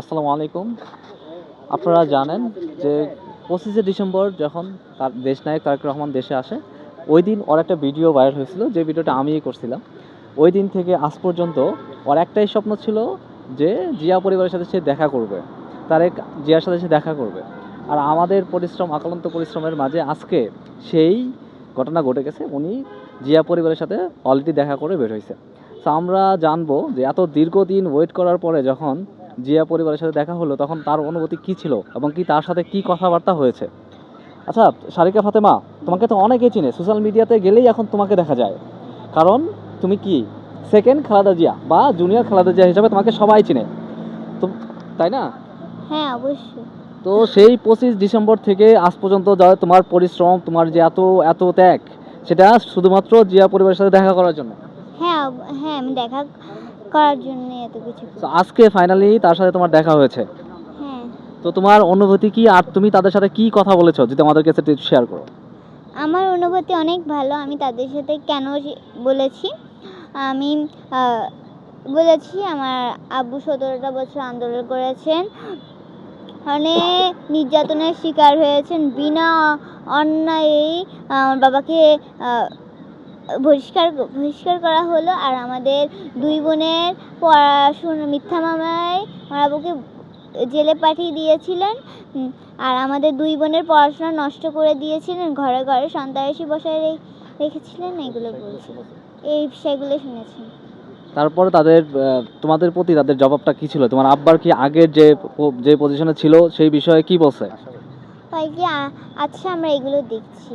আসসালামু আলাইকুম। আপনারা জানেন যে পঁচিশে ডিসেম্বর যখন তার দেশনায়ক তারেক রহমান দেশে আসে, ওই দিন ওর একটা ভিডিও ভাইরাল হয়েছিল, যে ভিডিওটা আমিই করছিলাম। ওই দিন থেকে আজ পর্যন্ত ওর একটাই স্বপ্ন ছিল যে জিয়া পরিবারের সাথে সে দেখা করবে, তারেক জিয়ার সাথে সে দেখা করবে। আর আমাদের পরিশ্রম আকালন্ত পরিশ্রমের মাঝে আজকে সেই ঘটনা ঘটে গেছে, উনি জিয়া পরিবারের সাথে অলরেডি দেখা করে বের হয়েছে। তো আমরা জানব যে এত দীর্ঘদিন ওয়েট করার পরে যখন জিয়া পরিবারের সাথে দেখা হলো তখন তার অনুভূতি কি ছিল এবং কি তার সাথে কি কথাবার্তা হয়েছে? আচ্ছা সারিকা ফাতেমা তোমাকে তো অনেকেই চিনে সোশ্যাল মিডিয়াতে গেলেই এখন তোমাকে দেখা যায়। কারণ তুমি কি? সেকেন্ড খালাদা জিয়া বা জুনিয়র খালাদা জিয়া হিসাবে তোমাকে সবাই চিনে। তো তাই না? হ্যাঁ অবশ্যই। তো সেই পঁচিশ ডিসেম্বর থেকে আজ পর্যন্ত যা তোমার পরিশ্রম তোমার যে এত এত ত্যাগ সেটা শুধুমাত্র জিয়া পরিবারের সাথে দেখা করার জন্য? হ্যাঁ হ্যাঁ আমি দেখা করার জন্য এত কিছু তো আজকে ফাইনালি তার সাথে তোমার দেখা হয়েছে। হ্যাঁ। তো তোমার অনুভূতি কি? আর তুমি তাদের সাথে কি কথা বলেছ? যদি আমাদের কাছে শেয়ার করো। আমার অনুভূতি অনেক ভালো। আমি তাদের সাথে কেন বলেছি? আমি বলেছি আমার আব্বু সতেরোটা বছর আন্দোলন করেছেন। অনেক নির্যাতনের শিকার হয়েছেন। বিনা অন্যায়েই আমার বাবাকে বহিষ্কার বহিষ্কার করা হলো আর আমাদের দুই বোনের পড়াশোনা মিথ্যা মামলায় আমার আব্বুকে জেলে পাঠিয়ে দিয়েছিলেন। আর আমাদের দুই বোনের পড়াশোনা নষ্ট করে দিয়েছিলেন। ঘরে ঘরে সন্ত্রাসী বসায় রেখেছিলেন এগুলো বলছি। এই বিষয়গুলো শুনেছি। তারপরে তাদের তোমাদের প্রতি তাদের জবাবটা কি ছিল? তোমার আব্বার কি আগের যে যে পজিশনে ছিল সেই বিষয়ে কি বলছে? তাই কি আচ্ছা আমরা এগুলো দেখছি।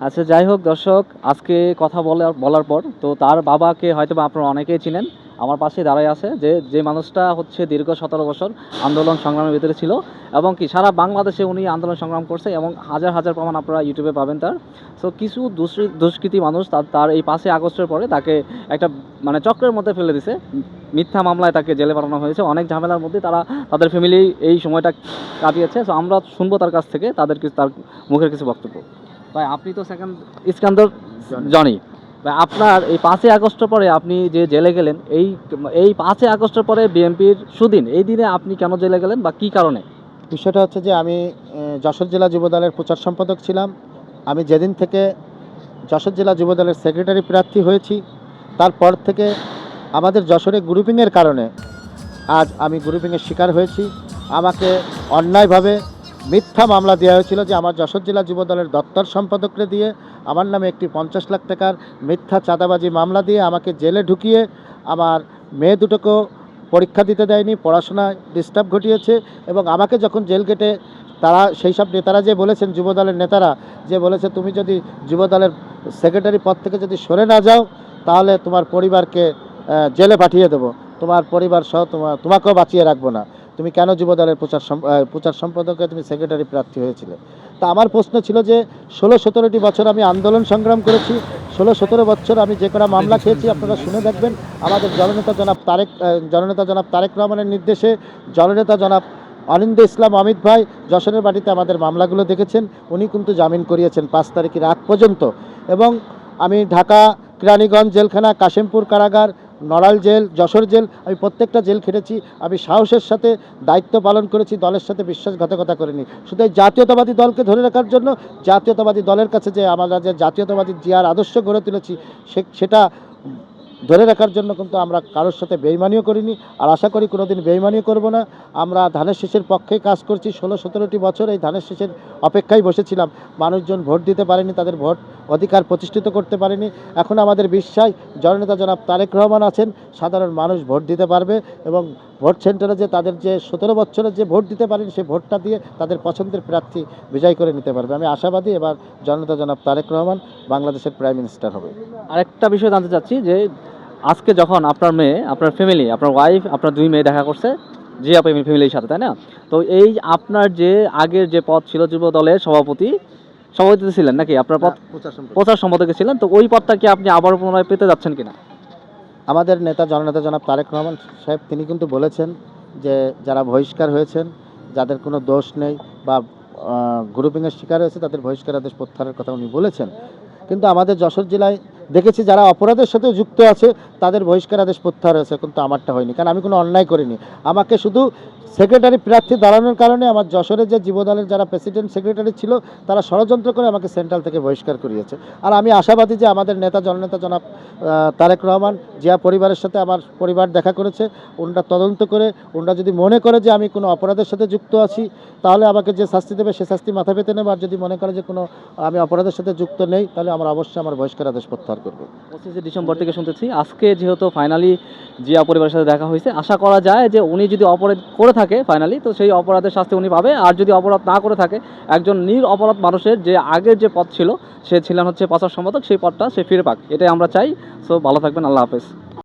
আচ্ছা যাই হোক দর্শক, আজকে কথা বলার বলার পর, তো তার বাবাকে হয়তো আপনারা অনেকেই চিনেন, আমার পাশে দাঁড়ায় আছে যে যে মানুষটা হচ্ছে দীর্ঘ সতেরো বছর আন্দোলন সংগ্রামের ভিতরে ছিল এবং কি সারা বাংলাদেশে উনি আন্দোলন সংগ্রাম করছে এবং হাজার হাজার প্রমাণ আপনারা ইউটিউবে পাবেন তার। সো কিছু দুষ্কৃ- দুষ্কৃতী মানুষ তার তার এই পাশে আগস্টের পরে তাকে একটা মানে চক্রের মধ্যে ফেলে দিছে। মিথ্যা মামলায় তাকে জেলে পাঠানো হয়েছে। অনেক ঝামেলার মধ্যে তারা তাদের ফ্যামিলি এই সময়টা কাটিয়েছে। সো আমরা শুনব তার কাছ থেকে তাদের কিছু তার মুখের কিছু বক্তব্য। ভাই, আপনি তো সেকেন্ড ইস্কান্দর জনি। ভাই, আপনার এই পাঁচই আগস্টের পরে আপনি যে জেলে গেলেন, এই এই পাঁচই আগস্টের পরে বিএনপির সুদিন, এই দিনে আপনি কেন জেলে গেলেন বা কি কারণে? বিষয়টা হচ্ছে যে আমি যশোর জেলা যুবদলের প্রচার সম্পাদক ছিলাম। আমি যেদিন থেকে যশোর জেলা যুবদলের সেক্রেটারি প্রার্থী হয়েছি, তারপর থেকে আমাদের যশোরে গ্রুপিংয়ের কারণে আজ আমি গ্রুপিংয়ের শিকার হয়েছি। আমাকে অন্যায়ভাবে মিথ্যা মামলা দেওয়া হয়েছিল যে আমার যশোর জেলা যুবদলের দপ্তর সম্পাদকরে দিয়ে আমার নামে একটি পঞ্চাশ লাখ টাকার মিথ্যা চাঁদাবাজি মামলা দিয়ে আমাকে জেলে ঢুকিয়ে আমার মেয়ে দুটোকেও পরীক্ষা দিতে দেয়নি, পড়াশোনায় ডিস্টার্ব ঘটিয়েছে এবং আমাকে যখন জেল গেটে তারা সেই সব নেতারা যে বলেছেন যুবদলের নেতারা, যে বলেছে তুমি যদি যুবদলের সেক্রেটারি পদ থেকে যদি সরে না যাও, তাহলে তোমার পরিবারকে জেলে পাঠিয়ে দেবো। তোমার পরিবার সহ তোমার তোমাকেও বাঁচিয়ে রাখব না। তুমি কেন যুবদলের প্রচার প্রচার সম্পাদকে তুমি সেক্রেটারি প্রার্থী হয়েছিলে? তা আমার প্রশ্ন ছিল যে, ষোলো সতেরোটি বছর আমি আন্দোলন সংগ্রাম করেছি, ষোলো সতেরো বছর আমি যে কটা মামলা খেয়েছি, আপনারা শুনে দেখবেন, আমাদের জননেতা জনাব তারেক জননেতা জনাব তারেক রহমানের নির্দেশে জননেতা জনাব অনিন্দ ইসলাম অমিত ভাই যশোরের বাড়িতে আমাদের মামলাগুলো দেখেছেন, উনি কিন্তু জামিন করিয়েছেন পাঁচ তারিখের আগ পর্যন্ত। এবং আমি ঢাকা, কেরানীগঞ্জ, জেলখানা, কাশিমপুর কারাগার নড়াল জেল, যশোর জেল, আমি প্রত্যেকটা জেল খেটেছি। আমি সাহসের সাথে দায়িত্ব পালন করেছি, দলের সাথে বিশ্বাসঘাতকতা করিনি। শুধু জাতীয়তাবাদী দলকে ধরে রাখার জন্য জাতীয়তাবাদী দলের কাছে যে আমরা যে জাতীয়তাবাদী জিয়ার আদর্শ গড়ে তুলেছি সেটা ধরে রাখার জন্য কিন্তু আমরা কারোর সাথে বেইমানিও করিনি। আর আশা করি কোনোদিন বেইমানিও করব না। আমরা ধানের শেষের পক্ষেই কাজ করছি, ষোলো সতেরোটি বছর এই ধানের শেষের অপেক্ষায় বসেছিলাম। মানুষজন ভোট দিতে পারেনি, তাদের ভোট অধিকার প্রতিষ্ঠিত করতে পারেনি। এখন আমাদের বিশ্বাস, জননেতা জনাব তারেক রহমান আছেন, সাধারণ মানুষ ভোট দিতে পারবে এবং ভোট সেন্টারে যে তাদের যে সতেরো বছরের যে ভোট দিতে পারেন, সেই ভোটটা দিয়ে তাদের পছন্দের প্রার্থী বিজয় করে নিতে পারবে। আমি আশাবাদী এবার জননেতা জনাব তারেক রহমান বাংলাদেশের প্রাইম মিনিস্টার হবে। আরেকটা বিষয় জানতে চাচ্ছি যে, আজকে যখন আপনার মেয়ে, আপনার ফ্যামিলি আপনার ওয়াইফ আপনার দুই মেয়ে দেখা করছে, জিয়া ফ্যামিলির সাথে, তাই না? তো এই আপনার যে আগের যে পদ ছিল যুব দলের সভাপতি সভাপতি ছিলেন নাকি? আপনার পথ প্রচার সম্পাদক। প্রচার সম্পাদকে ছিলেন। তো ওই পথটা কি আপনি আবার পুনরায় পেতে যাচ্ছেন কিনা? আমাদের নেতা জননেতা জনাব তারেক রহমান সাহেব তিনি কিন্তু বলেছেন যে যারা বহিষ্কার হয়েছেন যাদের কোনো দোষ নেই বা গ্রুপিংয়ের শিকার হয়েছে তাদের বহিষ্কার আদেশ প্রত্যাহারের কথা উনি বলেছেন। কিন্তু আমাদের যশোর জেলায় দেখেছি যারা অপরাধের সাথে যুক্ত আছে, তাদের বহিষ্কার আদেশ প্রত্যাহার হয়েছে কিন্তু আমারটা হয়নি। কারণ আমি কোনো অন্যায় করিনি। আমাকে শুধু সেক্রেটারি প্রার্থী দাঁড়ানোর কারণে আমার যশোরের যে যুবদলের যারা প্রেসিডেন্ট সেক্রেটারি ছিল, তারা ষড়যন্ত্র করে আমাকে সেন্ট্রাল থেকে বহিষ্কার করিয়েছে। আর আমি আশাবাদী যে আমাদের নেতা, জননেতা জনাব তারেক রহমান জিয়া পরিবারের সাথে আমার পরিবার দেখা করেছে ওনারা তদন্ত করে ওনারা যদি মনে করে যে আমি কোনো অপরাধের সাথে যুক্ত আছি, তাহলে আমাকে যে শাস্তি দেবে, সে শাস্তি মাথা পেতে নেবে। আর যদি মনে করে যে কোনো আমি অপরাধের সাথে যুক্ত নেই, তাহলে আমার অবশ্যই আমার বহিষ্কার আদেশ প্রত্যাহার করব। পঁচিশে ডিসেম্বর থেকে শুনতেছি। আজকে যেহেতু ফাইনালি জিয়া পরিবারের সাথে দেখা হয়েছে, আশা করা যায় যে উনি যদি অপরাধ করে থাকে ফাইনালি তো সেই অপরাধের শাস্তি উনি পাবে। আর যদি অপরাধ না করে থাকে, একজন নির অপরাধ মানুষের যে আগের যে পথ ছিল, সে ছিলেন হচ্ছে পাচার সম্পাদক, সেই পথটা সে ফিরে পাক। এটাই আমরা চাই। সো ভালো থাকবেন, আল্লাহ হাফেজ।